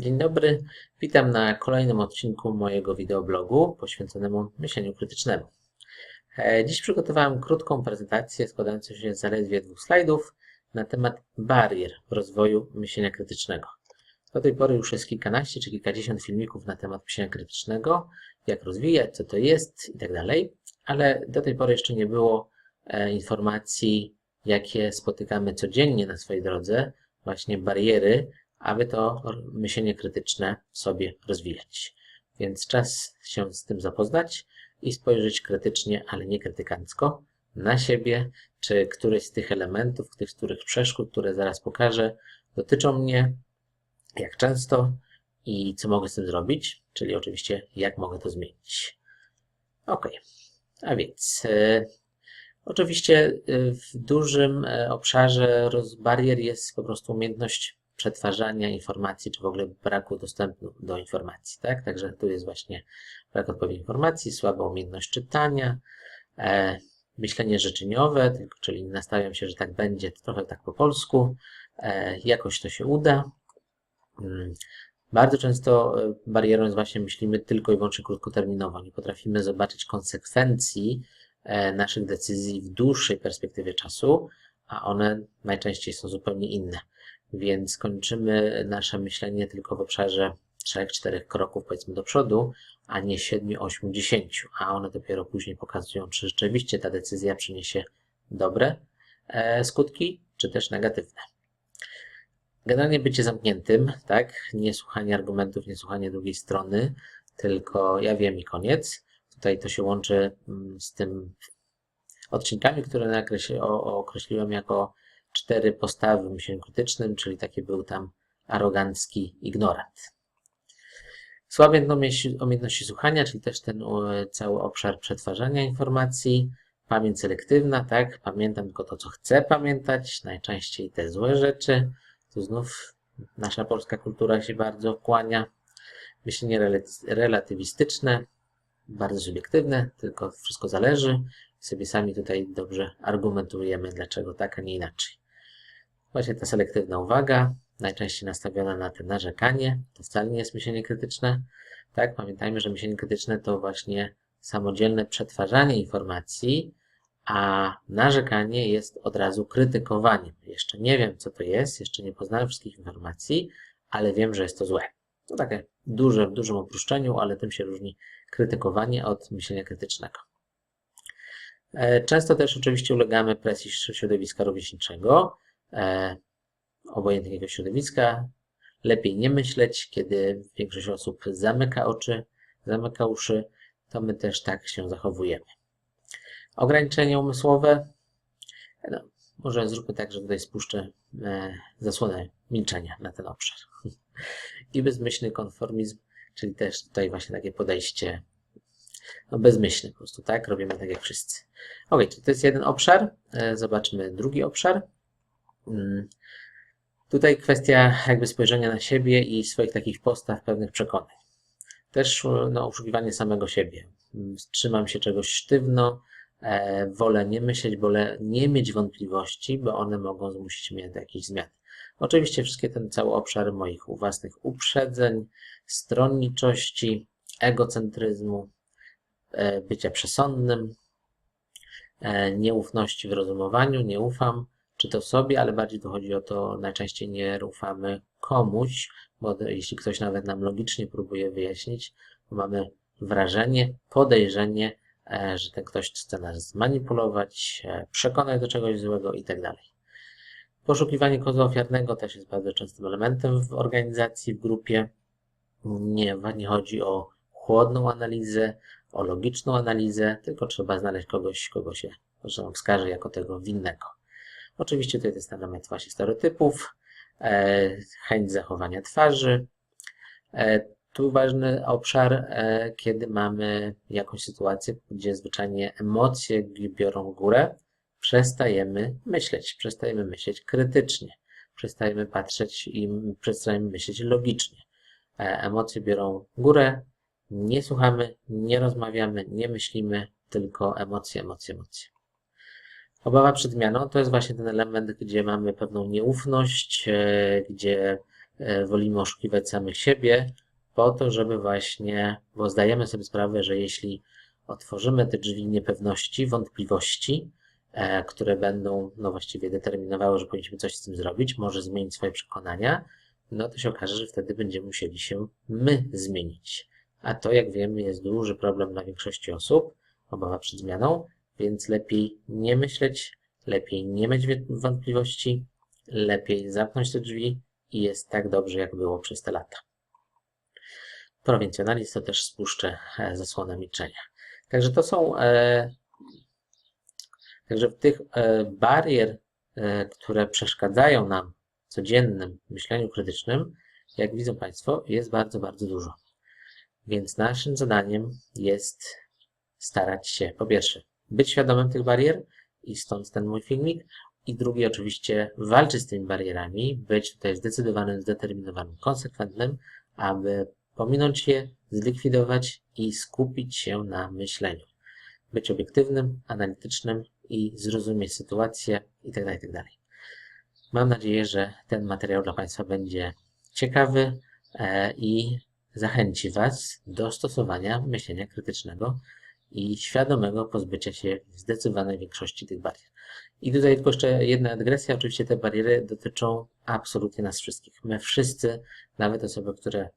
Dzień dobry, witam na kolejnym odcinku mojego wideoblogu poświęconemu myśleniu krytycznemu. E, Dziś przygotowałem krótką prezentację składającą się z zaledwie dwóch slajdów na temat barier w rozwoju myślenia krytycznego. Do tej pory już jest kilkanaście czy kilkadziesiąt filmików na temat myślenia krytycznego, jak rozwijać, co to jest i tak ale do tej pory jeszcze nie było e, informacji, jakie spotykamy codziennie na swojej drodze, właśnie bariery, aby to myślenie krytyczne sobie rozwijać. Więc czas się z tym zapoznać i spojrzeć krytycznie, ale nie krytykancko, na siebie, czy któreś z tych elementów, tych, których przeszkód, które zaraz pokażę, dotyczą mnie, jak często i co mogę z tym zrobić, czyli oczywiście jak mogę to zmienić. Ok, a więc e, oczywiście e, w dużym e, obszarze barier jest po prostu umiejętność przetwarzania informacji, czy w ogóle braku dostępu do informacji, tak? Także tu jest właśnie brak odpowiednich informacji, słaba umiejętność czytania, e, myślenie życzeniowe, czyli nastawiam się, że tak będzie, trochę tak po polsku, e, jakoś to się uda. Mm. Bardzo często e, barierą jest właśnie myślimy tylko i wyłącznie krótkoterminowo. Nie potrafimy zobaczyć konsekwencji e, naszych decyzji w dłuższej perspektywie czasu, a one najczęściej są zupełnie inne więc kończymy nasze myślenie tylko w obszarze 3-4 kroków, powiedzmy, do przodu, a nie 7, 8, 10, a one dopiero później pokazują, czy rzeczywiście ta decyzja przyniesie dobre e, skutki, czy też negatywne. Generalnie bycie zamkniętym, tak, nie słuchanie argumentów, nie słuchanie drugiej strony, tylko ja wiem i koniec. Tutaj to się łączy mm, z tym odcinkami, które określiłem jako cztery postawy w myśleniu krytycznym, czyli taki był tam arogancki ignorant. Słabe umiejętności słuchania, czyli też ten cały obszar przetwarzania informacji, pamięć selektywna, tak, pamiętam tylko to, co chcę pamiętać, najczęściej te złe rzeczy. Tu znów nasza polska kultura się bardzo kłania. Myślenie relatywistyczne, bardzo subiektywne, tylko wszystko zależy. Sobie sami tutaj dobrze argumentujemy, dlaczego tak, a nie inaczej. Właśnie ta selektywna uwaga, najczęściej nastawiona na te narzekanie, to wcale nie jest myślenie krytyczne. Tak, pamiętajmy, że myślenie krytyczne to właśnie samodzielne przetwarzanie informacji, a narzekanie jest od razu krytykowaniem. Jeszcze nie wiem, co to jest, jeszcze nie poznałem wszystkich informacji, ale wiem, że jest to złe. To takie duże, w dużym uproszczeniu, ale tym się różni krytykowanie od myślenia krytycznego. E, często też oczywiście ulegamy presji środowiska rówieśniczego, e, obojętnego środowiska. Lepiej nie myśleć, kiedy większość osób zamyka oczy, zamyka uszy, to my też tak się zachowujemy. Ograniczenia umysłowe. No, może zróbmy tak, że tutaj spuszczę e, zasłonę milczenia na ten obszar. I bezmyślny konformizm, czyli też tutaj właśnie takie podejście no bezmyślne po prostu, tak? Robimy tak jak wszyscy. Ok, to jest jeden obszar. E, zobaczmy drugi obszar. Mm. Tutaj kwestia jakby spojrzenia na siebie i swoich takich postaw, pewnych przekonań. Też no, oszukiwanie samego siebie. Trzymam się czegoś sztywno, e, wolę nie myśleć, wolę nie mieć wątpliwości, bo one mogą zmusić mnie do jakichś zmian. Oczywiście wszystkie ten cały obszar moich własnych uprzedzeń, stronniczości, egocentryzmu, e, bycia przesądnym, e, nieufności w rozumowaniu, nie ufam, czy to sobie, ale bardziej tu chodzi o to, najczęściej nie ufamy komuś, bo jeśli ktoś nawet nam logicznie próbuje wyjaśnić, to mamy wrażenie, podejrzenie, e, że ten ktoś chce nas zmanipulować, e, przekonać do czegoś złego i tak dalej. Poszukiwanie kozu ofiarnego też jest bardzo częstym elementem w organizacji, w grupie. Nie, nie chodzi o chłodną analizę, o logiczną analizę, tylko trzeba znaleźć kogoś, kogo się że wskaże jako tego winnego. Oczywiście tutaj jest element właśnie stereotypów, e, chęć zachowania twarzy. E, tu ważny obszar, e, kiedy mamy jakąś sytuację, gdzie zwyczajnie emocje biorą górę, przestajemy myśleć, przestajemy myśleć krytycznie, przestajemy patrzeć i przestajemy myśleć logicznie. Emocje biorą górę, nie słuchamy, nie rozmawiamy, nie myślimy, tylko emocje, emocje, emocje. Obawa przed zmianą to jest właśnie ten element, gdzie mamy pewną nieufność, e, gdzie e, wolimy oszukiwać samych siebie, po to, żeby właśnie, bo zdajemy sobie sprawę, że jeśli otworzymy te drzwi niepewności, wątpliwości, e, które będą no właściwie determinowały, że powinniśmy coś z tym zrobić, może zmienić swoje przekonania, no to się okaże, że wtedy będziemy musieli się my zmienić. A to, jak wiemy, jest duży problem dla większości osób, obawa przed zmianą, więc lepiej nie myśleć, lepiej nie mieć wątpliwości, lepiej zamknąć te drzwi i jest tak dobrze, jak było przez te lata. Prowincjonalizm to też spuszczę e, zasłonę milczenia. Także to są, e, także w tych e, barier, e, które przeszkadzają nam w codziennym myśleniu krytycznym, jak widzą Państwo, jest bardzo, bardzo dużo. Więc naszym zadaniem jest starać się, po pierwsze, być świadomym tych barier i stąd ten mój filmik, i drugi oczywiście walczyć z tymi barierami, być tutaj zdecydowanym, zdeterminowanym, konsekwentnym, aby pominąć je, zlikwidować i skupić się na myśleniu. Być obiektywnym, analitycznym i zrozumieć sytuację itd. itd. Mam nadzieję, że ten materiał dla Państwa będzie ciekawy e, i zachęci Was do stosowania myślenia krytycznego i świadomego pozbycia się zdecydowanej większości tych barier. I tutaj tylko jeszcze jedna dygresja. Oczywiście te bariery dotyczą absolutnie nas wszystkich. My wszyscy, nawet osoby, które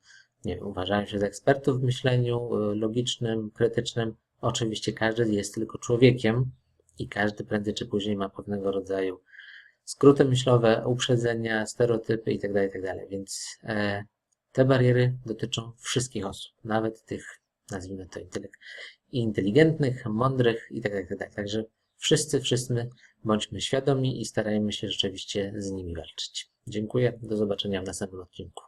nie wiem, uważają się za ekspertów w myśleniu y, logicznym, krytycznym, oczywiście każdy jest tylko człowiekiem i każdy prędzej czy później ma pewnego rodzaju skróty myślowe, uprzedzenia, stereotypy itd. itd. Więc e, te bariery dotyczą wszystkich osób, nawet tych, nazwijmy to, inteligentnych, mądrych itd. itd. Także wszyscy, wszyscy bądźmy świadomi i starajmy się rzeczywiście z nimi walczyć. Dziękuję, do zobaczenia w następnym odcinku.